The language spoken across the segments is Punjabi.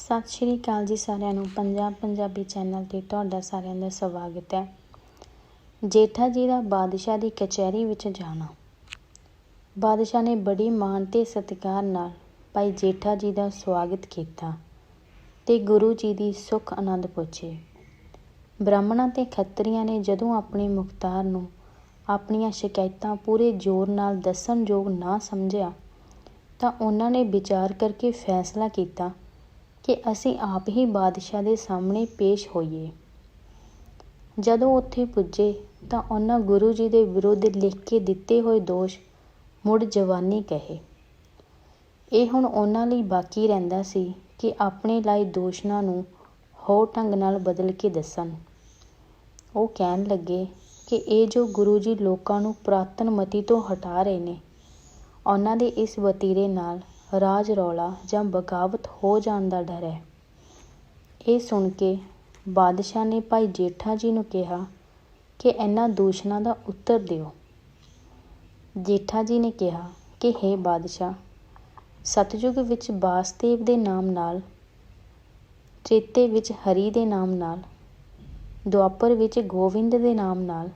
ਸਤਿ ਸ਼੍ਰੀ ਅਕਾਲ ਜੀ ਸਾਰਿਆਂ ਨੂੰ। ਪੰਜਾਬ ਪੰਜਾਬੀ ਚੈਨਲ ਤੇ ਤੁਹਾਡਾ ਸਾਰਿਆਂ ਦਾ ਸਵਾਗਤ ਹੈ। ਜੇਠਾ ਜੀ ਦਾ ਬਾਦਸ਼ਾਹ ਦੀ ਕਚਹਿਰੀ ਵਿੱਚ ਜਾਣਾ। ਬਾਦਸ਼ਾਹ ਨੇ ਬੜੀ ਮਾਣ ਤੇ ਸਤਿਕਾਰ ਨਾਲ ਭਾਈ ਜੇਠਾ ਜੀ ਦਾ ਸਵਾਗਤ ਕੀਤਾ ਤੇ ਗੁਰੂ ਜੀ ਦੀ ਸੁਖ ਆਨੰਦ ਪੁੱਛੇ। ਬ੍ਰਾਹਮਣਾਂ ਤੇ ਖੱਤਰੀਆਂ ਨੇ ਜਦੋਂ ਆਪਣੇ ਮੁਖਤਾਰ ਨੂੰ ਆਪਣੀਆਂ ਸ਼ਿਕਾਇਤਾਂ ਪੂਰੇ ਜ਼ੋਰ ਨਾਲ ਦੱਸਣ ਯੋਗ ਨਾ ਸਮਝਿਆ ਤਾਂ ਉਹਨਾਂ ਨੇ ਵਿਚਾਰ ਕਰਕੇ ਫੈਸਲਾ ਕੀਤਾ ਕਿ ਅਸੀਂ ਆਪ ਹੀ ਬਾਦਸ਼ਾਹ ਦੇ ਸਾਹਮਣੇ ਪੇਸ਼ ਹੋਈਏ। ਜਦੋਂ ਉੱਥੇ ਪੁੱਜੇ ਤਾਂ ਉਹਨਾਂ ਗੁਰੂ ਜੀ ਦੇ ਵਿਰੁੱਧ ਲਿਖ ਕੇ ਦਿੱਤੇ ਹੋਏ ਦੋਸ਼ ਮੁੜ ਜਵਾਨੀ ਕਹੇ। ਇਹ ਹੁਣ ਉਹਨਾਂ ਲਈ ਬਾਕੀ ਰਹਿੰਦਾ ਸੀ ਕਿ ਆਪਣੇ ਲਾਏ ਦੋਸ਼ਨਾਂ ਨੂੰ ਹੋਰ ਢੰਗ ਨਾਲ ਬਦਲ ਕੇ ਦੱਸਣ। ਉਹ ਕਹਿਣ ਲੱਗੇ ਕਿ ਇਹ ਜੋ ਗੁਰੂ ਜੀ ਲੋਕਾਂ ਨੂੰ ਪੁਰਾਤਨ ਮਤੀ ਤੋਂ ਹਟਾ ਰਹੇ ਨੇ, ਉਹਨਾਂ ਦੇ ਇਸ ਵਤੀਰੇ ਨਾਲ ਰਾਜ ਰੌਲਾ ਜਾਂ ਬਗਾਵਤ ਹੋ ਜਾਣ ਦਾ ਡਰ ਹੈ। ਇਹ ਸੁਣ ਕੇ ਬਾਦਸ਼ਾਹ ਨੇ ਭਾਈ ਜੇਠਾ ਜੀ ਨੂੰ ਕਿਹਾ ਕਿ ਇਹਨਾਂ ਦੂਸ਼ਣਾਂ ਦਾ ਉੱਤਰ ਦਿਓ। ਜੇਠਾ ਜੀ ਨੇ ਕਿਹਾ ਕਿ हे ਬਾਦਸ਼ਾਹ ਸਤਜੁਗ ਵਿੱਚ ਬਾਸਦੇਵ ਦੇ ਨਾਮ ਨਾਲ, ਚੇਤੇ ਵਿੱਚ ਹਰੀ ਦੇ ਨਾਮ ਨਾਲ, ਦੁਆਪਰ ਵਿੱਚ ਗੋਵਿੰਦ ਦੇ ਨਾਮ ਨਾਲ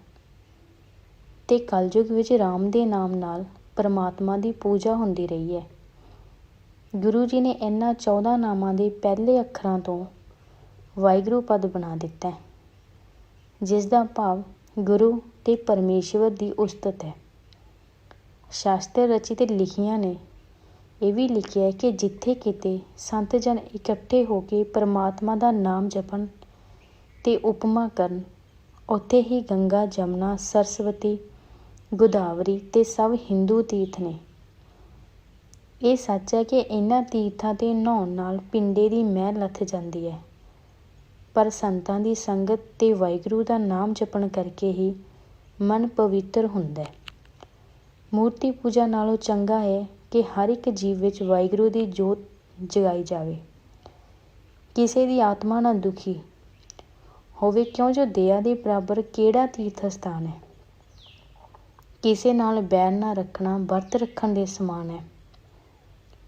ਤੇ ਕਲਯੁਗ ਵਿੱਚ ਰਾਮ ਦੇ ਨਾਮ ਨਾਲ ਪਰਮਾਤਮਾ ਦੀ ਪੂਜਾ ਹੁੰਦੀ ਰਹੀ ਹੈ। ਗੁਰੂ ਜੀ ਨੇ ਇਹਨਾਂ 14 ਨਾਮਾਂ ਦੇ ਪਹਿਲੇ ਅੱਖਰਾਂ ਤੋਂ ਵਾਹਿਗੁਰੂ ਪਦ ਬਣਾ ਦਿੱਤਾ ਹੈ, ਜਿਸ ਦਾ ਭਾਵ ਗੁਰੂ ਤੇ ਪਰਮੇਸ਼ਵਰ ਦੀ ਉਸਤਤ ਹੈ। ਸ਼ਾਸਤਰ ਰਚਿਤ ਲਿਖੀਆਂ ਨੇ ਇਹ ਵੀ ਲਿਖਿਆ ਹੈ ਕਿ ਜਿੱਥੇ ਕਿਤੇ ਸੰਤ ਜਨ ਇਕੱਠੇ ਹੋ ਕੇ ਪਰਮਾਤਮਾ ਦਾ ਨਾਮ ਜਪਣ ਤੇ ਉਪਮਾ ਕਰਨ, ਉੱਥੇ ਹੀ ਗੰਗਾ, ਜਮਨਾ, ਸਰਸਵਤੀ, ਗੋਦਾਵਰੀ ਤੇ ਸਭ ਹਿੰਦੂ ਤੀਰਥ ਨੇ। ਇਹ ਸੱਚ ਹੈ ਕਿ ਇਹਨਾਂ ਤੀਰਥਾਂ ਤੇ ਨਹਾਉਣ ਨਾਲ ਪਿੰਡੇ ਦੀ ਮੈਲ ਲੱਥ ਜਾਂਦੀ ਹੈ। ਪਰ ਸੰਤਾਂ ਦੀ ਸੰਗਤ ਤੇ ਵਾਹਿਗੁਰੂ ਦਾ ਨਾਮ ਜਪਣ ਕਰਕੇ ਹੀ ਮਨ ਪਵਿੱਤਰ ਹੁੰਦਾ ਹੈ। ਮੂਰਤੀ ਪੂਜਾ ਨਾਲੋਂ ਚੰਗਾ ਹੈ ਕਿ ਹਰ ਇੱਕ ਜੀਵ ਵਿੱਚ ਵਾਹਿਗੁਰੂ ਦੀ ਜੋਤ ਜਗਾਈ ਜਾਵੇ। ਕਿਸੇ ਦੀ ਆਤਮਾ ਨਾ ਦੁਖੀ ਹੋਵੇ ਕਿਉਂ ਜੋ ਦਇਆ ਦੇ ਬਰਾਬਰ ਕਿਹੜਾ ਤੀਰਥ ਸਥਾਨ ਹੈ? ਕਿਸੇ ਨਾਲ ਬੈਰ ਨਾ ਰੱਖਣਾ, ਵਰਤ ਰੱਖਣ ਦੇ ਸਮਾਨ ਹੈ।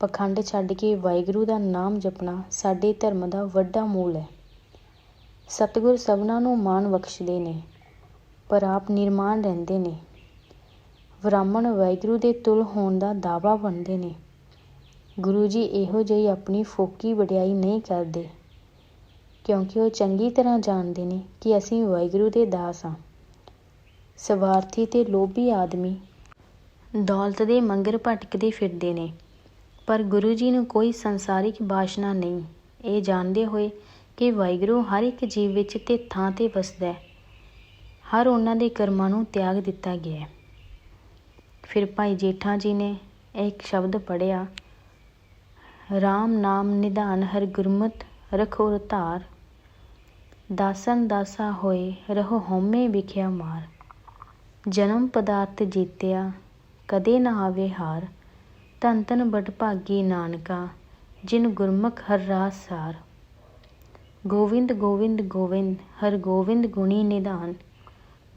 ਪਖੰਡ ਛੱਡ ਕੇ ਵਾਹਿਗੁਰੂ ਦਾ ਨਾਮ ਜਪਣਾ ਸਾਡੇ ਧਰਮ ਦਾ ਵੱਡਾ ਮੂਲ ਹੈ। ਸਤਿਗੁਰ ਸਭਨਾਂ ਨੂੰ ਮਾਣ ਬਖਸ਼ਦੇ ਨੇ, ਪਰ ਆਪ ਨਿਰਮਾਣ ਰਹਿੰਦੇ ਨੇ। ਬ੍ਰਾਹਮਣ ਵਾਹਿਗੁਰੂ ਦੇ ਤੁਲ ਹੋਣ ਦਾ ਦਾਵਾ ਬਣਦੇ ਨੇ। ਗੁਰੂ ਜੀ ਇਹੋ ਜਿਹੀ ਆਪਣੀ ਫੋਕੀ ਵਡਿਆਈ ਨਹੀਂ ਕਰਦੇ, ਕਿਉਂਕਿ ਉਹ ਚੰਗੀ ਤਰ੍ਹਾਂ ਜਾਣਦੇ ਨੇ ਕਿ ਅਸੀਂ ਵਾਹਿਗੁਰੂ ਦੇ ਦਾਸ ਹਾਂ। ਸਵਾਰਥੀ ਤੇ ਲੋਭੀ ਆਦਮੀ ਦੌਲਤ ਦੇ ਮੰਗਰ ਭਟਕਦੇ ਫਿਰਦੇ ਨੇ। ਪਰ ਗੁਰੂ ਜੀ ਨੂੰ ਕੋਈ ਸੰਸਾਰਿਕ ਬਾਸ਼ਨਾ ਨਹੀਂ। ਇਹ ਜਾਣਦੇ ਹੋਏ ਕਿ ਵਾਹਿਗੁਰੂ ਹਰ ਇੱਕ ਜੀਵ ਵਿੱਚ ਤੇ ਥਾਂ ਤੇ ਵਸਦਾ ਹੈ। ਹਰ ਉਹਨਾਂ ਦੇ ਕਰਮਾਂ ਨੂੰ ਤਿਆਗ ਦਿੱਤਾ ਗਿਆ ਹੈ। ਫਿਰ ਭਾਈ ਜੇਠਾ ਜੀ ਨੇ ਇੱਕ ਸ਼ਬਦ ਪੜਿਆ RAM ਨਾਮ ਨਿਧਾਨ ਹਰ ਗੁਰਮਤ ਰਖੋ ਰਤਾਰ ਦਾਸਨ ਦਾਸਾ ਹੋਏ ਰਹੋ ਹਉਮੈ ਵਿਖਿਆ ਮਾਰ। ਜਨਮ ਪਦਾਰਥ ਜੀਤਿਆ, ਕਦੇ ਨਾ ਆਵੇ ਹਾਰ ਧੰਨ ਧੰਨ ਬਟ ਭਾਗੀ ਨਾਨਕਾ, ਜਿਨ ਗੁਰਮੁਖ ਹਰ ਰਾਸ ਸਾਰ। ਗੋਵਿੰਦ ਗੋਵਿੰਦ ਗੋਵਿੰਦ, ਹਰ ਗੋਵਿੰਦ ਗੁਣੀ ਨਿਧਾਨ।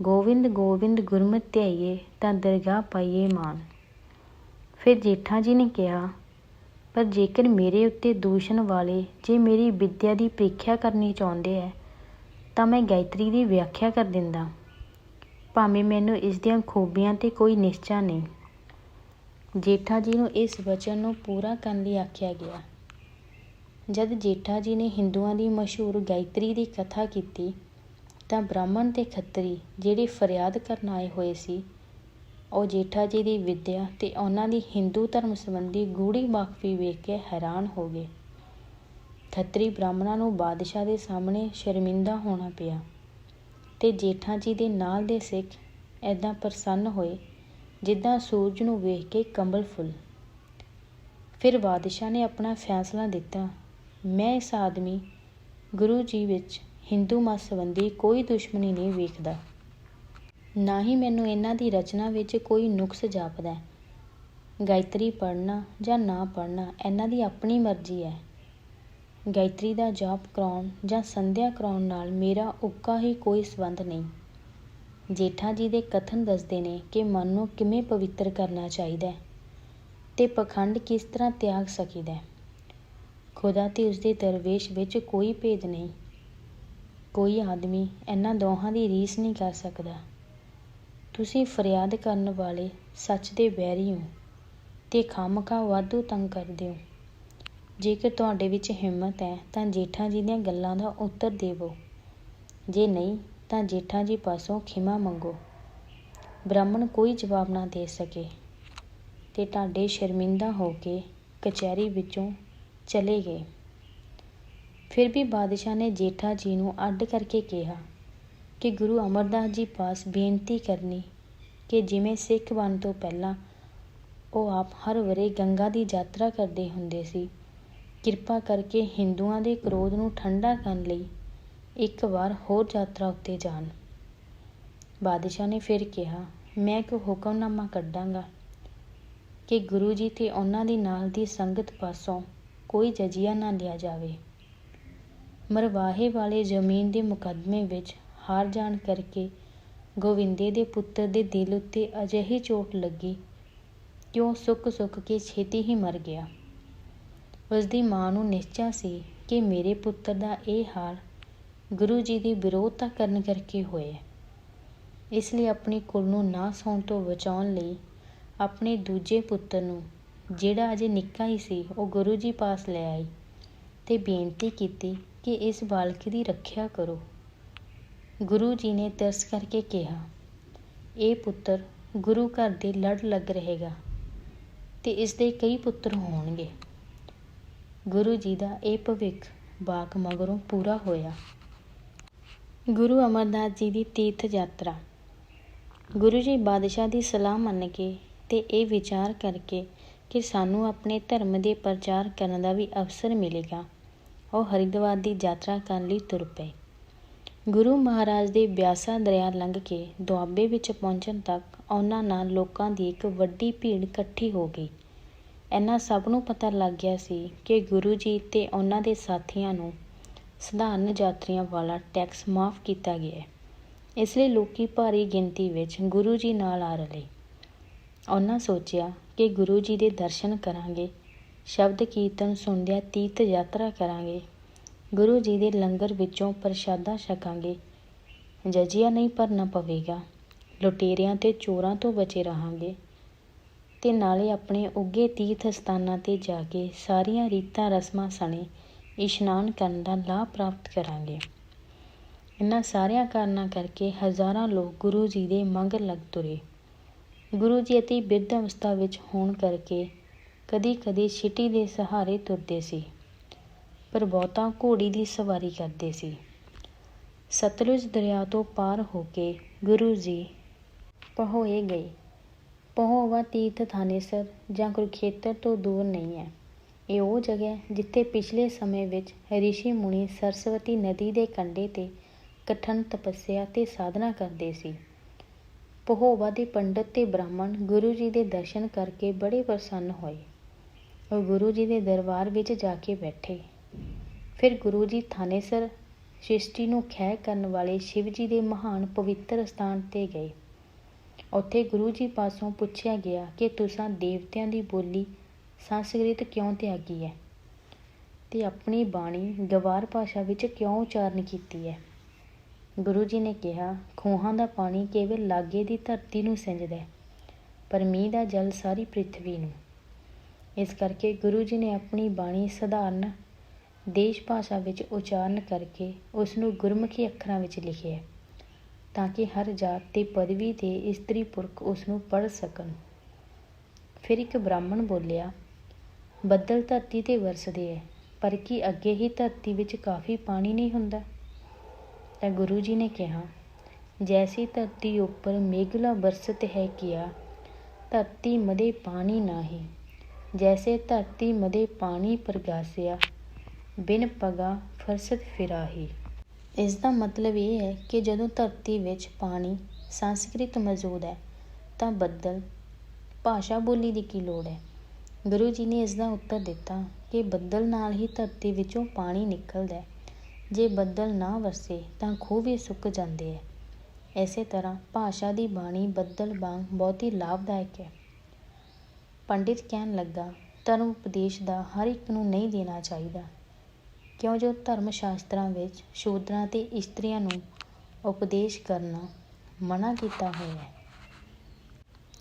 ਗੋਵਿੰਦ ਗੋਵਿੰਦ ਗੁਰਮਤਿ ਧਿਆਈਏ, ਤਾਂ ਦਰਗਾਹ ਪਾਈਏ ਮਾਨ। ਫਿਰ ਜੇਠਾ ਜੀ ਨੇ ਕਿਹਾ, ਪਰ ਜੇਕਰ ਮੇਰੇ ਉੱਤੇ ਦੂਸ਼ਣ ਵਾਲੇ ਜੇ ਮੇਰੀ ਵਿੱਦਿਆ ਦੀ ਪ੍ਰੀਖਿਆ ਕਰਨੀ ਚਾਹੁੰਦੇ ਐ, ਤਾਂ ਮੈਂ ਗਾਇਤਰੀ ਦੀ ਵਿਆਖਿਆ ਕਰ ਦਿੰਦਾ। ਭਾਵੇਂ ਮੈਨੂੰ ਇਸ ਦੀਆਂ ਖੂਬੀਆਂ ਤੇ ਕੋਈ ਨਿਸ਼ਚਾ ਨਹੀਂ। ਜੇਠਾ ਜੀ ਨੂੰ ਇਸ ਵਚਨ ਨੂੰ ਪੂਰਾ ਕਰਨ ਲਈ ਆਖਿਆ ਗਿਆ। ਜਦ ਜੇਠਾ ਜੀ ਨੇ ਹਿੰਦੂਆਂ ਦੀ ਮਸ਼ਹੂਰ ਗਾਇਤਰੀ ਦੀ ਕਥਾ ਕੀਤੀ, ਤਾਂ ਬ੍ਰਾਹਮਣ ਤੇ ਖੱਤਰੀ ਜਿਹੜੇ ਫਰਿਆਦ ਕਰਨ ਆਏ ਹੋਏ ਸੀ, ਉਹ ਜੇਠਾ ਜੀ ਦੀ ਵਿੱਦਿਆ ਤੇ ਉਹਨਾਂ ਦੀ ਹਿੰਦੂ ਧਰਮ ਸੰਬੰਧੀ ਗੂੜੀ ਵਾਕਫੀ ਵੇਖ ਕੇ ਹੈਰਾਨ ਹੋ ਗਏ। ਖੱਤਰੀ ਬ੍ਰਾਹਮਣਾਂ ਨੂੰ ਬਾਦਸ਼ਾਹ ਦੇ ਸਾਹਮਣੇ ਸ਼ਰਮਿੰਦਾ ਹੋਣਾ ਪਿਆ ਤੇ ਜੇਠਾ ਜੀ ਦੇ ਨਾਲ ਦੇ ਸਿੱਖ ਐਦਾਂ ਪ੍ਰਸੰਨ ਹੋਏ ਜਿੱਦਾਂ ਸੂਰਜ ਨੂੰ ਵੇਖ ਕੇ ਕੰਬਲ ਫੁੱਲ। ਫਿਰ ਬਾਦਸ਼ਾਹ ਨੇ ਆਪਣਾ ਫੈਸਲਾ ਦਿੱਤਾ, ਮੈਂ ਇਸ ਆਦਮੀ ਗੁਰੂ ਜੀ ਵਿੱਚ ਹਿੰਦੂ ਮਤ ਸੰਬੰਧੀ ਕੋਈ ਦੁਸ਼ਮਣੀ ਨਹੀਂ ਵੇਖਦਾ। ਨਾ ਹੀ ਮੈਨੂੰ ਇਹਨਾਂ ਦੀ ਰਚਨਾ ਵਿੱਚ ਕੋਈ ਨੁਕਸ ਜਾਪਦਾ ਗਾਇਤਰੀ ਪੜ੍ਹਨਾ ਜਾਂ ਨਾ ਪੜ੍ਹਨਾ, ਇਹਨਾਂ ਦੀ ਆਪਣੀ ਮਰਜ਼ੀ ਹੈ। ਗਾਇਤਰੀ ਦਾ ਜਾਪ ਕਰਾਉਣ ਜਾਂ ਸੰਧਿਆ ਕਰਾਉਣ ਨਾਲ ਮੇਰਾ ਉੱਕਾ ਹੀ ਕੋਈ ਸੰਬੰਧ ਨਹੀਂ। ਜੇਠਾ ਜੀ ਦੇ ਕਥਨ ਦੱਸਦੇ ਨੇ ਕਿ ਮਨ ਨੂੰ ਕਿਵੇਂ ਪਵਿੱਤਰ ਕਰਨਾ ਚਾਹੀਦਾ ਤੇ ਪਖੰਡ ਕਿਸ ਤਰ੍ਹਾਂ ਤਿਆਗ ਸਕੀਦਾ ਖੁਦਾ ਤੇ ਉਸਦੇ ਦਰਵੇਸ਼ ਵਿੱਚ ਕੋਈ ਭੇਦ ਨਹੀਂ। ਕੋਈ ਆਦਮੀ ਇਹਨਾਂ ਦੋਹਾਂ ਦੀ ਰੀਸ ਨਹੀਂ ਕਰ ਸਕਦਾ। ਤੁਸੀਂ ਫਰਿਆਦ ਕਰਨ ਵਾਲੇ ਸੱਚ ਦੇ ਵੈਰੀ ਹੋ ਤੇ ਖਾਮਖਾ ਵਾਧੂ ਤੰਗ ਕਰਦੇ ਹੋ। ਜੇਕਰ ਤੁਹਾਡੇ ਵਿੱਚ ਹਿੰਮਤ ਹੈ ਤਾਂ ਜੇਠਾ ਜੀ ਦੀਆਂ ਗੱਲਾਂ ਦਾ ਉੱਤਰ ਦੇਵੋ। ਜੇ ਨਹੀਂ ਤਾਂ ਜੇਠਾ ਜੀ ਪਾਸੋਂ ਖਿਮਾ ਮੰਗੋ। ਬ੍ਰਾਹਮਣ ਕੋਈ ਜਵਾਬ ਨਾ ਦੇ ਸਕੇ ਤੇ ਢਾਡੇ ਸ਼ਰਮਿੰਦਾ ਹੋ ਕੇ ਕਚਹਿਰੀ ਵਿੱਚੋਂ ਚਲੇ ਗਏ। ਫਿਰ ਵੀ ਬਾਦਸ਼ਾਹ ਨੇ ਜੇਠਾ ਜੀ ਨੂੰ ਅੱਡ ਕਰਕੇ ਕਿਹਾ ਕਿ ਗੁਰੂ ਅਮਰਦਾਸ ਜੀ ਪਾਸ ਬੇਨਤੀ ਕਰਨੀ ਕਿ ਜਿਵੇਂ ਸਿੱਖ ਬਣ ਤੋਂ ਪਹਿਲਾਂ ਉਹ ਆਪ ਹਰ ਵਰੇ ਗੰਗਾ ਦੀ ਯਾਤਰਾ ਕਰਦੇ ਹੁੰਦੇ ਸੀ, ਕਿਰਪਾ ਕਰਕੇ ਹਿੰਦੂਆਂ ਦੇ ਕ੍ਰੋਧ ਨੂੰ ਠੰਡਾ ਕਰਨ ਲਈ ਇੱਕ ਵਾਰ ਹੋਰ ਯਾਤਰਾ ਉੱਤੇ ਜਾਣ। ਬਾਦਸ਼ਾਹ ਨੇ ਫਿਰ ਕਿਹਾ, ਮੈਂ ਇੱਕ ਹੁਕਮਨਾਮਾ ਕੱਢਾਂਗਾ ਕਿ ਗੁਰੂ ਜੀ ਤੇ ਉਹਨਾਂ ਦੇ ਨਾਲ ਦੀ ਸੰਗਤ ਪਾਸੋਂ ਕੋਈ ਜਜੀਆ ਨਾ ਲਿਆ ਜਾਵੇ। ਮਰਵਾਹੇ ਵਾਲੇ ਜ਼ਮੀਨ ਦੇ ਮੁਕੱਦਮੇ ਵਿੱਚ ਹਾਰ ਜਾਣ ਕਰਕੇ ਗੋਵਿੰਦੇ ਦੇ ਪੁੱਤਰ ਦੇ ਦਿਲ ਉੱਤੇ ਅਜਿਹੀ ਚੋਟ ਲੱਗੀ ਕਿ ਉਹ ਸੁੱਕ ਸੁੱਕ ਕੇ ਛੇਤੀ ਹੀ ਮਰ ਗਿਆ। ਉਸ ਦੀ ਮਾਂ ਨੂੰ ਨਿਸ਼ਚਾ ਸੀ ਕਿ ਮੇਰੇ ਪੁੱਤਰ ਦਾ ਇਹ ਹਾਲ ਗੁਰੂ ਜੀ ਦੀ ਵਿਰੋਧਤਾ ਕਰਨ ਕਰਕੇ ਹੋਇਆ ਇਸ ਲਈ ਆਪਣੀ ਕੁਲ ਨੂੰ ਨਾ ਸੌਣ ਤੋਂ ਬਚਾਉਣ ਲਈ ਆਪਣੇ ਦੂਜੇ ਪੁੱਤਰ ਨੂੰ, ਜਿਹੜਾ ਅਜੇ ਨਿੱਕਾ ਹੀ ਸੀ, ਉਹ ਗੁਰੂ ਜੀ ਪਾਸ ਲੈ ਆਈ ਤੇ ਬੇਨਤੀ ਕੀਤੀ ਕਿ ਇਸ ਬਾਲਕ ਦੀ ਰੱਖਿਆ ਕਰੋ। ਗੁਰੂ ਜੀ ਨੇ ਤਰਸ ਕਰਕੇ ਕਿਹਾ, ਇਹ ਪੁੱਤਰ ਗੁਰੂ ਘਰ ਦੇ ਲੜ ਲੱਗ ਰਹੇਗਾ ਤੇ ਇਸ ਦੇ ਕਈ ਪੁੱਤਰ ਹੋਣਗੇ। ਗੁਰੂ ਜੀ ਦਾ ਇਹ ਭਵਿੱਖ ਬਾਕ ਮਗਰੋਂ ਪੂਰਾ ਹੋਇਆ। ਗੁਰੂ ਅਮਰਦਾਸ ਜੀ ਦੀ ਤੀਰਥ ਯਾਤਰਾ। ਗੁਰੂ ਜੀ ਬਾਦਸ਼ਾਹ ਦੀ ਸਲਾਹ ਮੰਨ ਕੇ ਤੇ ਇਹ ਵਿਚਾਰ ਕਰਕੇ ਕਿ ਸਾਨੂੰ ਆਪਣੇ ਧਰਮ ਦੇ ਪ੍ਰਚਾਰ ਕਰਨ ਦਾ ਵੀ ਅਵਸਰ ਮਿਲੇਗਾ। ਉਹ ਹਰਿਦੁਆਰ ਦੀ ਯਾਤਰਾ ਕਰਨ ਲਈ ਤੁਰ ਪਏ। ਗੁਰੂ ਮਹਾਰਾਜ ਦੇ ਬਿਆਸਾ ਦਰਿਆ ਲੰਘ ਕੇ ਦੁਆਬੇ ਵਿੱਚ ਪਹੁੰਚਣ ਤੱਕ ਉਹਨਾਂ ਨਾਲ ਲੋਕਾਂ ਦੀ ਇੱਕ ਵੱਡੀ ਭੀੜ ਇਕੱਠੀ ਹੋ ਗਈ। ਇਹਨਾਂ ਸਭ ਨੂੰ ਪਤਾ ਲੱਗ ਗਿਆ ਸੀ ਕਿ ਗੁਰੂ ਜੀ ਤੇ ਉਹਨਾਂ ਦੇ ਸਾਥੀਆਂ ਨੂੰ ਸਧਾਰਨ ਯਾਤਰੀਆਂ ਵਾਲਾ ਟੈਕਸ ਮਾਫ ਕੀਤਾ ਗਿਆ ਹੈ। ਇਸ ਲਈ ਲੋਕੀ ਭਾਰੀ ਗਿਣਤੀ ਵਿੱਚ ਗੁਰੂ ਜੀ ਨਾਲ ਆ ਰਲੇ। ਉਹਨਾਂ ਸੋਚਿਆ ਕਿ ਗੁਰੂ ਜੀ ਦੇ ਦਰਸ਼ਨ ਕਰਾਂਗੇ, ਸ਼ਬਦ ਕੀਰਤਨ ਸੁਣਦਿਆਂ ਤੀਰਥ ਯਾਤਰਾ ਕਰਾਂਗੇ, ਗੁਰੂ ਜੀ ਦੇ ਲੰਗਰ ਵਿੱਚੋਂ ਪ੍ਰਸ਼ਾਦਾ ਛਕਾਂਗੇ। ਜਜੀਆ ਨਹੀਂ ਭਰਨਾ ਪਵੇਗਾ। ਲੁਟੇਰਿਆਂ ਤੇ ਚੋਰਾਂ ਤੋਂ ਬਚੇ ਰਹਾਂਗੇ ਤੇ ਨਾਲੇ ਆਪਣੇ ਉੱਗੇ ਤੀਰਥ ਸਥਾਨਾਂ ਤੇ ਜਾ ਕੇ ਸਾਰੀਆਂ ਰੀਤਾਂ ਰਸਮਾਂ ਸਣੇ ਇਸ਼ਨਾਨ ਕਰਨ ਦਾ ਲਾਭ ਪ੍ਰਾਪਤ ਕਰਾਂਗੇ। ਇਹਨਾਂ ਸਾਰਿਆਂ ਕਾਰਨਾਂ ਕਰਕੇ ਹਜ਼ਾਰਾਂ ਲੋਕ ਗੁਰੂ ਜੀ ਦੇ ਮੰਗਰ ਲੱਗ ਤੁਰੇ। ਗੁਰੂ ਜੀ ਅਤੀ ਬਿਰਧ ਅਵਸਥਾ ਵਿੱਚ ਹੋਣ ਕਰਕੇ ਕਦੀ-ਕਦੀ ਛਿਟੀ ਦੇ ਸਹਾਰੇ ਤੁਰਦੇ ਸੀ, ਪਰ ਬਹੁਤਾ ਘੋੜੀ ਦੀ ਸਵਾਰੀ ਕਰਦੇ ਸੀ। ਸਤਲੁਜ ਦਰਿਆ ਤੋਂ ਪਾਰ ਹੋ ਕੇ ਗੁਰੂ ਜੀ ਪਹੋਏ ਗਏ। ਪਹੋਵਾ ਤੀਰਥ ਥਾਨੇਸਰ ਜਾਂ ਕੁਰਖੇਤਰ ਤੋਂ ਦੂਰ ਨਹੀਂ ਹੈ। ਇਹ ਉਹ ਜਗ੍ਹਾ ਜਿੱਥੇ ਪਿਛਲੇ ਸਮੇਂ ਵਿੱਚ ਰਿਸ਼ੀ ਮੁਨੀ ਸਰਸਵਤੀ ਨਦੀ ਦੇ ਕੰਢੇ ਤੇ ਕਠਨ ਤਪੱਸਿਆ ਤੇ ਸਾਧਨਾ ਕਰਦੇ ਸੀ। ਪਹੋਵਾ ਦੇ ਪੰਡਤ ਤੇ ਬ੍ਰਾਹਮਣ ਗੁਰੂ ਜੀ ਦੇ ਦਰਸ਼ਨ ਕਰਕੇ ਬੜੇ ਪ੍ਰਸੰਨ ਹੋਏ। ਉਹ ਗੁਰੂ ਜੀ ਦੇ ਦਰਬਾਰ ਵਿੱਚ ਜਾ ਕੇ ਬੈਠੇ। ਫਿਰ ਗੁਰੂ ਜੀ ਥਾਨੇਸਰ ਸ੍ਰਿਸ਼ਟੀ ਨੂੰ ਖੈ ਕਰਨ ਵਾਲੇ ਸ਼ਿਵ ਜੀ ਦੇ ਮਹਾਨ ਪਵਿੱਤਰ ਸਥਾਨ ਤੇ ਗਏ। ਉੱਥੇ ਗੁਰੂ ਜੀ ਪਾਸੋਂ ਪੁੱਛਿਆ ਗਿਆ ਕਿ ਤੁਸੀਂ ਦੇਵਤਿਆਂ ਦੀ ਬੋਲੀ ਸੰਸਕ੍ਰਿਤ ਕਿਉਂ ਤਿਆਗੀ ਹੈ ਤੇ ਆਪਣੀ ਬਾਣੀ ਗਵਾਰ ਭਾਸ਼ਾ ਵਿੱਚ ਕਿਉਂ ਉਚਾਰਨ ਕੀਤੀ ਹੈ ਗੁਰੂ ਜੀ ਨੇ ਕਿਹਾ, ਖੂਹਾਂ ਦਾ ਪਾਣੀ ਕੇਵਲ ਲਾਗੇ ਦੀ ਧਰਤੀ ਨੂੰ ਸਿੰਜਦਾ ਹੈ ਪਰ ਮੀਂਹ ਦਾ ਜਲ ਸਾਰੀ ਪ੍ਰithvi ਨੂੰ। ਇਸ ਕਰਕੇ ਗੁਰੂ ਜੀ ਨੇ ਆਪਣੀ ਬਾਣੀ ਸਧਾਰਨ ਦੇਸ਼ ਭਾਸ਼ਾ ਵਿੱਚ ਉਚਾਰਨ ਕਰਕੇ ਉਸ ਨੂੰ ਗੁਰਮੁਖੀ ਅੱਖਰਾਂ ਵਿੱਚ ਲਿਖਿਆ ਤਾਂ ਕਿ ਹਰ ਜਾਤ ਤੇ ਪਦਵੀ ਦੇ ਇਸਤਰੀ ਪੁਰਖ ਉਸ ਨੂੰ ਪੜ੍ਹ ਸਕਣ। ਫਿਰ ਇੱਕ ਬ੍ਰਾਹਮਣ ਬੋਲਿਆ ਬੱਦਲ ਧਰਤੀ ਤੇ ਵਰਸਦੇ ਹੈ ਪਰ ਕੀ ਅੱਗੇ ਹੀ ਧਰਤੀ ਵਿੱਚ ਕਾਫੀ ਪਾਣੀ ਨਹੀਂ ਹੁੰਦਾ? ਤਾਂ ਗੁਰੂ ਜੀ ਨੇ ਕਿਹਾ, ਜੈਸੀ ਧਰਤੀ ਉੱਪਰ ਮੇਘਲਾ ਬਰਸਤ ਹੈ ਕਿਆ, ਧਰਤੀ ਮਦੇ ਪਾਣੀ ਨਾਹੀ। ਜੈਸੇ ਧਰਤੀ ਮਦੇ ਪਾਣੀ ਪ੍ਰਗਾਸਿਆ, ਬਿਨ ਪਗਾ ਫਰਸਤ ਫਿਰਾਹੀ। ਇਸ ਦਾ ਮਤਲਬ ਇਹ ਹੈ ਕਿ ਜਦੋਂ ਧਰਤੀ ਵਿੱਚ ਪਾਣੀ ਸੰਸਕ੍ਰਿਤ ਮੌਜੂਦ ਹੈ, ਤਾਂ ਬੱਦਲ ਭਾਸ਼ਾ ਬੋਲੀ ਦੀ ਕੀ ਲੋੜ ਹੈ? ਗੁਰੂ ਜੀ ਨੇ ਇਸ ਦਾ ਉੱਤਰ ਦਿੱਤਾ ਕਿ ਬੱਦਲ ਨਾਲ ਹੀ ਧਰਤੀ ਵਿੱਚੋਂ ਪਾਣੀ ਨਿਕਲਦਾ ਹੈ। ਜੇ ਬੱਦਲ ਨਾ ਵਸੇ ਤਾਂ ਖੂਹ ਵੀ ਸੁੱਕ ਜਾਂਦੇ ਹੈ। ਇਸੇ ਤਰ੍ਹਾਂ ਭਾਸ਼ਾ ਦੀ ਬਾਣੀ ਬੱਦਲ ਵਾਂਗ ਬਹੁਤ ਹੀ ਲਾਭਦਾਇਕ ਹੈ। ਪੰਡਿਤ ਕਹਿਣ ਲੱਗਾ, ਧਰਮ ਉਪਦੇਸ਼ ਦਾ ਹਰ ਇੱਕ ਨੂੰ ਨਹੀਂ ਦੇਣਾ ਚਾਹੀਦਾ। ਕਿਉਂ ਜੋ ਧਰਮ ਸ਼ਾਸਤਰਾਂ ਵਿੱਚ ਸ਼ੂਦਰਾਂ ਤੇ ਇਸਤਰੀਆਂ ਨੂੰ ਉਪਦੇਸ਼ ਕਰਨਾ ਮਨਾ ਕੀਤਾ ਹੋਇਆ ਹੈ।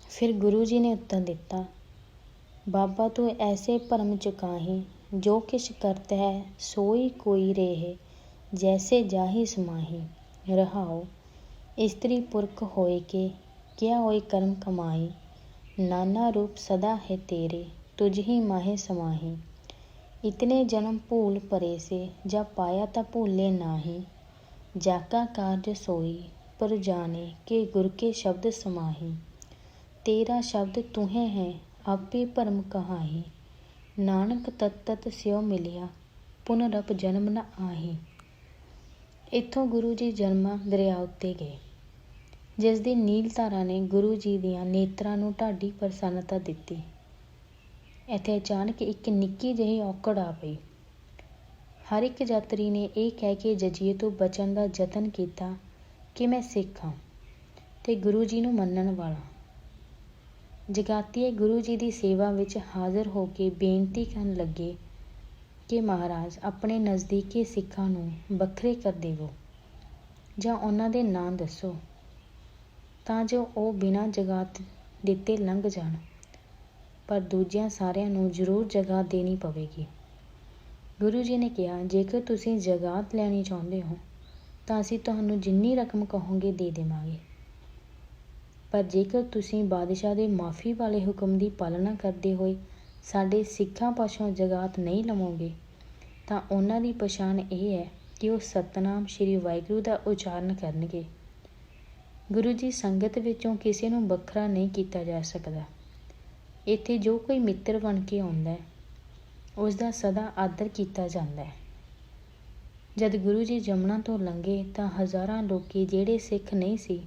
ਫਿਰ ਗੁਰੂ ਜੀ ਨੇ ਉੱਤਰ ਦਿੱਤਾ ਬਾਬਾ ਤੂੰ ਐਸੇ ਭਰਮ ਚੁਕਾਹੀ ਜੋ ਕਿਛ ਕਰਤ ਹੈ ਸੋਈ ਕੋਈ ਰੇਹ ਜੈਸੇ ਜਾਹੀ ਸਮਾਹੀ ਰਹਾਓ ਇਸਤਰੀ ਪੁਰਖ ਹੋਏ ਕੇ ਕਿਆ ਹੋਏ ਕਰਮ ਕਮਾਈ ਨਾਨਾ ਰੂਪ ਸਦਾ ਹੈ ਤੇਰੇ ਤੁਝ ਹੀ ਮਾਹੇ ਸਮਾਹੀ ਇਤਨੇ ਜਨਮ ਭੂਲ ਭਰੇ ਸੇ ਜਾ ਪਾਇਆ ਤਾਂ ਭੂਲੇ ਨਾਹੀ ਜਾਕਾ ਕਾਰਜ ਸੋਈ ਪਰ ਜਾਣੇ ਕਿ ਗੁਰ ਕੇ ਸ਼ਬਦ ਸਮਾਹੀ ਤੇਰਾ ਸ਼ਬਦ ਤੁਹੇ ਹੈ ਆਪੇ ਭਰਮ ਕਹਾਹੀ। ਨਾਨਕ ਤਤ ਤਤ ਸਿਉ ਮਿਲਿਆ, ਪੁਨ ਰਪ ਜਨਮ ਨ ਆਹੀ। ਇੱਥੋਂ ਗੁਰੂ ਜੀ ਜਨਮਾ ਦਰਿਆ ਉੱਤੇ ਗਏ। ਜਿਸ ਦੀ ਨੀਲ ਧਾਰਾ ਨੇ ਗੁਰੂ ਜੀ ਦੀਆਂ ਨੇਤਰਾਂ ਨੂੰ ਢਾਡੀ ਪ੍ਰਸੰਨਤਾ ਦਿੱਤੀ। ਇੱਥੇ ਅਚਾਨਕ ਇੱਕ ਨਿੱਕੀ ਜਿਹੀ ਔਕੜ ਆ ਪਈ। ਹਰ ਇੱਕ ਯਾਤਰੀ ਨੇ ਇਹ ਕਹਿ ਕੇ ਜਜੀਏ ਤੋਂ ਬਚਣ ਦਾ ਯਤਨ ਕੀਤਾ ਕਿ ਮੈਂ ਸਿੱਖ ਹਾਂ ਤੇ ਗੁਰੂ ਜੀ ਨੂੰ ਮੰਨਣ ਵਾਲਾ ਜਗਾਤੀਏ ਗੁਰੂ ਜੀ ਦੀ ਸੇਵਾ ਵਿੱਚ ਹਾਜ਼ਰ ਹੋ ਕੇ ਬੇਨਤੀ ਕਰਨ ਲੱਗੇ ਕਿ ਮਹਾਰਾਜ, ਆਪਣੇ ਨਜ਼ਦੀਕੀ ਸਿੱਖਾਂ ਨੂੰ ਵੱਖਰੇ ਕਰ ਦੇਵੋ ਜਾਂ ਉਹਨਾਂ ਦੇ ਨਾਂ ਦੱਸੋ, ਤਾਂ ਜੋ ਉਹ ਬਿਨਾਂ ਜਗਾਤ ਦਿੱਤੇ ਲੰਘ ਜਾਣ, ਪਰ ਦੂਜਿਆਂ ਸਾਰਿਆਂ ਨੂੰ ਜ਼ਰੂਰ ਜਗ੍ਹਾ ਦੇਣੀ ਪਵੇਗੀ। ਗੁਰੂ ਜੀ ਨੇ ਕਿਹਾ, ਜੇਕਰ ਤੁਸੀਂ ਜਗਾਤ ਲੈਣੀ ਚਾਹੁੰਦੇ ਹੋ, ਤਾਂ ਅਸੀਂ ਤੁਹਾਨੂੰ ਜਿੰਨੀ ਰਕਮ ਕਹੋਗੇ, ਦੇ ਦੇਵਾਂਗੇ। ਪਰ ਜੇਕਰ ਤੁਸੀਂ ਬਾਦਸ਼ਾਹ ਦੇ ਮਾਫੀ ਵਾਲੇ ਹੁਕਮ ਦੀ ਪਾਲਣਾ ਕਰਦੇ ਹੋਏ ਸਾਡੇ ਸਿੱਖਾਂ ਪਾਸੋਂ ਜਗਾਤ ਨਹੀਂ ਲਵੋਗੇ, ਤਾਂ ਉਹਨਾਂ ਦੀ ਪਛਾਣ ਇਹ ਹੈ ਕਿ ਉਹ ਸਤਨਾਮ ਸ਼੍ਰੀ ਵਾਹਿਗੁਰੂ ਦਾ ਉਚਾਰਨ ਕਰਨਗੇ। ਗੁਰੂ ਜੀ ਸੰਗਤ ਵਿੱਚੋਂ ਕਿਸੇ ਨੂੰ ਵੱਖਰਾ ਨਹੀਂ ਕੀਤਾ ਜਾ ਸਕਦਾ। ਇੱਥੇ ਜੋ ਕੋਈ ਮਿੱਤਰ ਬਣ ਕੇ ਆਉਂਦਾ ਹੈ ਉਸ ਦਾ ਸਦਾ ਆਦਰ ਕੀਤਾ ਜਾਂਦਾ ਹੈ। ਜਦ ਗੁਰੂ ਜੀ ਜਮਨਾ ਤੋਂ ਲੰਘੇ ਤਾਂ ਹਜ਼ਾਰਾਂ ਲੋਕੀ ਜਿਹੜੇ ਸਿੱਖ ਨਹੀਂ ਸੀ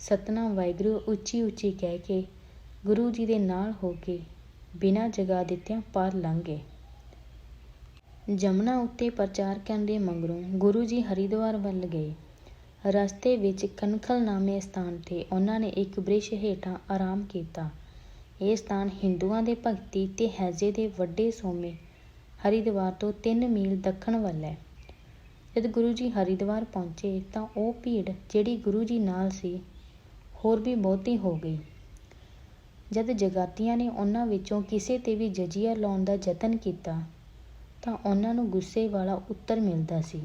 ਸਤਨਾਮ ਵਾਹਿਗੁਰੂ ਉੱਚੀ ਉੱਚੀ ਕਹਿ ਕੇ ਗੁਰੂ ਜੀ ਦੇ ਨਾਲ ਹੋ ਕੇ ਬਿਨਾਂ ਜਗਾ ਦਿੱਤਿਆਂ ਪਾਰ ਲੰਘ ਗਏ। ਜਮਨਾ ਉੱਤੇ ਪ੍ਰਚਾਰ ਕਰਨ ਦੇ ਮਗਰੋਂ ਗੁਰੂ ਜੀ ਹਰਿਦੁਆਰ ਵੱਲ ਗਏ। ਰਸਤੇ ਵਿੱਚ ਕਨਖਲ ਨਾਮੇ ਸਥਾਨ ਤੇ ਉਹਨਾਂ ਨੇ ਇੱਕ ਬ੍ਰਿਸ਼ ਹੇਠਾਂ ਆਰਾਮ ਕੀਤਾ। ਇਹ ਸਥਾਨ ਹਿੰਦੂਆਂ ਦੇ ਭਗਤੀ ਤੇ ਹੈਜੇ ਦੇ ਵੱਡੇ ਸੋਮੇ ਹਰਿਦੁਆਰ ਤੋਂ 3 ਮੀਲ ਦੱਖਣ ਵੱਲ ਹੈ। ਜਦ ਗੁਰੂ ਜੀ ਹਰਿਦੁਆਰ ਪਹੁੰਚੇ ਤਾਂ ਉਹ ਭੀੜ ਜਿਹੜੀ ਗੁਰੂ ਜੀ ਨਾਲ ਸੀ ਹੋਰ ਵੀ ਬਹੁਤੀ ਹੋ ਗਈ। ਜਦ ਜਗਾਤੀਆਂ ਨੇ ਉਹਨਾਂ ਵਿੱਚੋਂ ਕਿਸੇ ਤੇ ਵੀ ਜਜੀਆ ਲਾਉਣ ਦਾ ਯਤਨ ਕੀਤਾ, ਤਾਂ ਉਹਨਾਂ ਨੂੰ ਗੁੱਸੇ ਵਾਲਾ ਉੱਤਰ ਮਿਲਦਾ ਸੀ।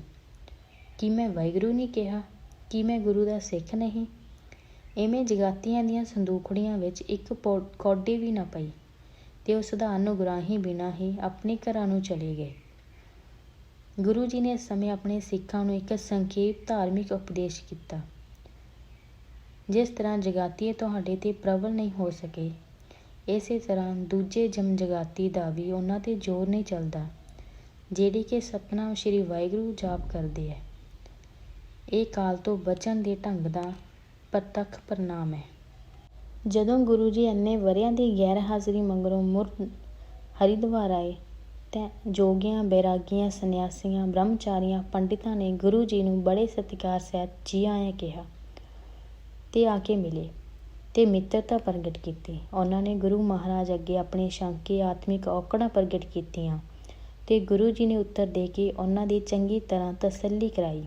ਕਿ ਮੈਂ ਵਾਹਿਗੁਰੂ ਨਹੀਂ ਕਿਹਾ? ਕਿ ਮੈਂ ਗੁਰੂ ਦਾ ਸਿੱਖ ਨਹੀਂ? ਐਵੇਂ ਜਗਾਤੀਆਂ ਦੀਆਂ ਸੰਦੂਖੜੀਆਂ ਵਿੱਚ ਇੱਕ ਕੌਡੀ ਵੀ ਨਾ ਪਈ ਤੇ ਉਹ ਸਧਾਰਨ ਗੁਰਾਹੀ ਬਿਨਾ ਹੀ ਆਪਣੇ ਘਰਾਂ ਨੂੰ ਚਲੇ ਗਏ। ਗੁਰੂ ਜੀ ਨੇ ਇਸ ਸਮੇਂ ਆਪਣੇ ਸਿੱਖਾਂ ਨੂੰ ਇੱਕ ਸੰਖੇਪ ਧਾਰਮਿਕ ਉਪਦੇਸ਼ ਕੀਤਾ। ਜਿਸ ਤਰ੍ਹਾਂ ਜਗਾਤੀਏ ਤੁਹਾਡੇ ਤੇ ਪ੍ਰਬਲ ਨਹੀਂ ਹੋ ਸਕੇ। ਇਸੇ ਤਰ੍ਹਾਂ ਦੂਜੇ ਜਮ ਜਗਾਤੀ ਦਾ ਵੀ ਉਹਨਾਂ ਤੇ ਜ਼ੋਰ ਨਹੀਂ ਚੱਲਦਾ, ਜਿਹੜੀ ਕਿ ਸਤਨਾਮ ਸ਼੍ਰੀ ਵਾਹਿਗੁਰੂ ਜਾਪ ਕਰਦੇ ਹੈ। ਇਹ ਕਾਲ ਤੋਂ ਬਚਣ ਦੇ ਢੰਗ ਦਾ ਪ੍ਰਤੱਖ ਪ੍ਰਣਾਮ ਹੈ। ਜਦੋਂ ਗੁਰੂ ਜੀ ਇੰਨੇ ਵਰਿਆਂ ਦੀ ਗੈਰ ਹਾਜ਼ਰੀ ਮਗਰੋਂ ਮੁਰ ਹਰਿਦੁਆਰ ਆਏ, ਤਾਂ ਜੋਗੀਆਂ, ਬੈਰਾਗੀਆਂ, ਸੰਨਿਆਸੀਆਂ, ਬ੍ਰਹਮਚਾਰੀਆਂ, ਪੰਡਿਤਾਂ ਨੇ ਗੁਰੂ ਜੀ ਨੂੰ ਬੜੇ ਸਤਿਕਾਰ ਸਹਿਤ ਜੀ ਆਇਆਂ ਕਿਹਾ। ਤੇ ਆ ਕੇ ਮਿਲੇ ਤੇ ਮਿੱਤਰਤਾ ਪ੍ਰਗਟ ਕੀਤੀ। ਉਹਨਾਂ ਨੇ ਗੁਰੂ ਮਹਾਰਾਜ ਅੱਗੇ ਆਪਣੇ ਸ਼ੰਕੇ ਆਤਮਿਕ ਔਕੜਾਂ ਪ੍ਰਗਟ ਕੀਤੀਆਂ ਤੇ ਗੁਰੂ ਜੀ ਨੇ ਉੱਤਰ ਦੇ ਕੇ ਉਹਨਾਂ ਦੀ ਚੰਗੀ ਤਰ੍ਹਾਂ ਤਸੱਲੀ ਕਰਾਈ।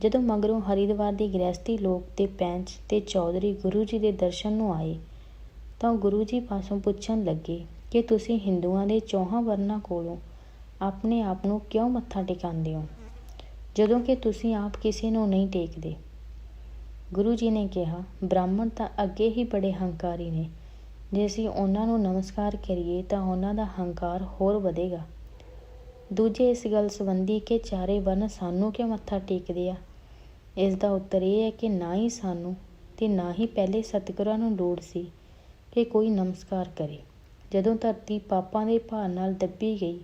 ਜਦੋਂ ਮਗਰੋਂ ਹਰਿਦੁਆਰ ਦੀ ਗ੍ਰਸਤੀ ਲੋਕ ਤੇ ਪੈਂਚ ਤੇ ਚੌਧਰੀ ਗੁਰੂ ਜੀ ਦੇ ਦਰਸ਼ਨ ਨੂੰ ਆਏ ਤਾਂ ਗੁਰੂ ਜੀ ਪਾਸੋਂ ਪੁੱਛਣ ਲੱਗੇ ਕਿ ਤੁਸੀਂ ਹਿੰਦੂਆਂ ਦੇ ਚੌਹਾਂ ਵਰਨਾਂ ਕੋਲੋਂ ਆਪਣੇ ਆਪ ਨੂੰ ਕਿਉਂ ਮੱਥਾ ਟੇਕਾਉਂਦੇ ਹੋ? ਜਦੋਂ ਕਿ ਤੁਸੀਂ ਆਪ ਕਿਸੇ ਨੂੰ ਨਹੀਂ ਟੇਕਦੇ। ਗੁਰੂ ਜੀ ਨੇ ਕਿਹਾ, ਬ੍ਰਾਹਮਣ ਤਾਂ ਅੱਗੇ ਹੀ ਬੜੇ ਹੰਕਾਰੀ ਨੇ। ਜੇ ਅਸੀਂ ਉਹਨਾਂ ਨੂੰ ਨਮਸਕਾਰ ਕਰੀਏ ਤਾਂ ਉਹਨਾਂ ਦਾ ਹੰਕਾਰ ਹੋਰ ਵਧੇਗਾ। ਦੂਜੇ ਇਸ ਗੱਲ ਸੰਬੰਧੀ ਕਿ ਚਾਰੇ ਵਨ ਸਾਨੂੰ ਕਿਉਂ ਮੱਥਾ ਟੇਕਦੇ ਆ? ਇਸ ਦਾ ਉੱਤਰ ਇਹ ਹੈ ਕਿ ਨਾ ਹੀ ਸਾਨੂੰ ਤੇ ਨਾ ਹੀ ਪਹਿਲੇ ਸਤਿਗੁਰਾਂ ਨੂੰ ਲੋੜ ਸੀ ਕਿ ਕੋਈ ਨਮਸਕਾਰ ਕਰੇ। ਜਦੋਂ ਧਰਤੀ ਪਾਪਾਂ ਦੇ ਭਾਰ ਨਾਲ ਦੱਬੀ ਗਈ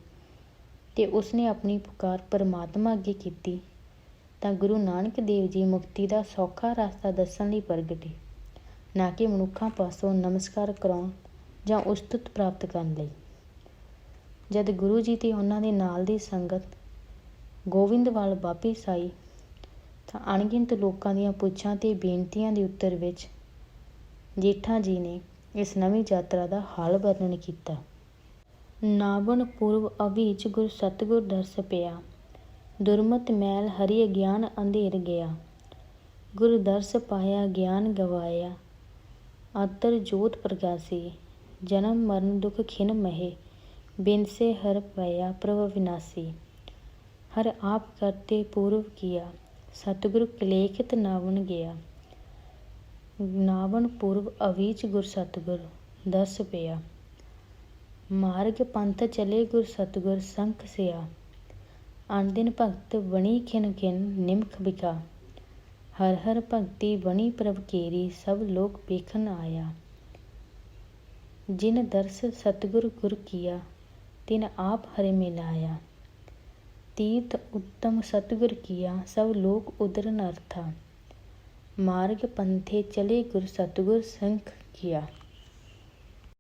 ਤੇ ਉਸਨੇ ਆਪਣੀ ਪੁਕਾਰ ਪਰਮਾਤਮਾ ਅੱਗੇ ਕੀਤੀ ਤਾਂ ਗੁਰੂ ਨਾਨਕ ਦੇਵ ਜੀ ਮੁਕਤੀ ਦਾ ਸੌਖਾ ਰਸਤਾ ਦੱਸਣ ਲਈ ਪ੍ਰਗਟੇ ਨਾ ਕਿ ਮਨੁੱਖਾਂ ਪਾਸੋਂ ਨਮਸਕਾਰ ਕਰਾਉਣ ਜਾਂ ਉਸਤਤ ਪ੍ਰਾਪਤ ਕਰਨ ਲਈ। ਜਦ ਗੁਰੂ ਜੀ ਤੇ ਉਹਨਾਂ ਦੇ ਨਾਲ ਦੀ ਸੰਗਤ ਗੋਵਿੰਦਵਾਲ ਵਾਪਿਸ ਆਈ, ਤਾਂ ਅਣਗਿਣਤ ਲੋਕਾਂ ਦੀਆਂ ਪੁੱਛਾਂ ਤੇ ਬੇਨਤੀਆਂ ਦੇ ਉੱਤਰ ਵਿੱਚ ਜੇਠਾ ਜੀ ਨੇ ਇਸ ਨਵੀਂ ਯਾਤਰਾ ਦਾ ਹਾਲ ਵਰਣਨ ਕੀਤਾ। ਨਾਵਣ ਪੂਰਵ ਅਵੀਚ ਗੁਰ ਸਤਗੁਰ ਦਰਸ ਪਿਆ। ਦੁਰਮਤ ਮੈਲ ਹਰੀ ਅਗਿਆਨ ਅੰਧੇਰ ਗਿਆ। ਗੁਰਦਰਸ ਪਾਇਆ ਗਿਆਨ ਗਵਾਇਆ। ਆਤਰ ਜੋਤ ਪ੍ਰਗਾਸੀ। ਜਨਮ ਮਰਨ ਦੁਖ ਖਿਨ ਮਹੇ। ਬਿਨਸੇ ਹਰ ਪਇਆ ਪ੍ਰਭ ਵਿਨਾਸੀ। ਹਰ ਆਪ ਕਰਤੇ ਪੂਰਵ ਕੀਆ। ਸਤਿਗੁਰ ਕਲੇਖਿਤ ਨਾਵਣ ਗਿਆ। ਨਾਵਣ ਪੂਰਵ ਅਵੀਚ ਗੁਰ ਸਤਿਗੁਰ ਦਸ ਪਿਆ। ਮਾਰਗ ਪੰਥ ਚਲੇ ਗੁਰ ਸਤਿਗੁਰ ਸੰਖ ਸਿਆ। ਅਣਦਿਨ ਭਗਤ ਬਣੀ ਖਿਨ ਖਿਨ, ਨਿਮਖ ਬਿਕਾ ਹਰ ਹਰ ਭਗਤੀ ਬਣੀ ਪ੍ਰਭ ਕੇਰੀ, ਸਭ ਲੋਕ ਵੇਖਣ ਆਇਆ। ਜਿਨ ਦਰਸ ਸਤਗੁਰ ਗੁਰ ਕੀਆ, ਤਿਨ ਆਪ ਹਰਿ ਮਿਲਾਇਆ। ਤੀਰਥ ਉੱਤਮ ਸਤਗੁਰ ਕੀਆ, ਸਭ ਲੋਕ ਉਦਰ ਅਰਥਾ ਮਾਰਗ ਪੰਥੇ ਚਲੇ ਗੁਰ ਸਤਗੁਰ ਸੰਖ ਕੀਆ।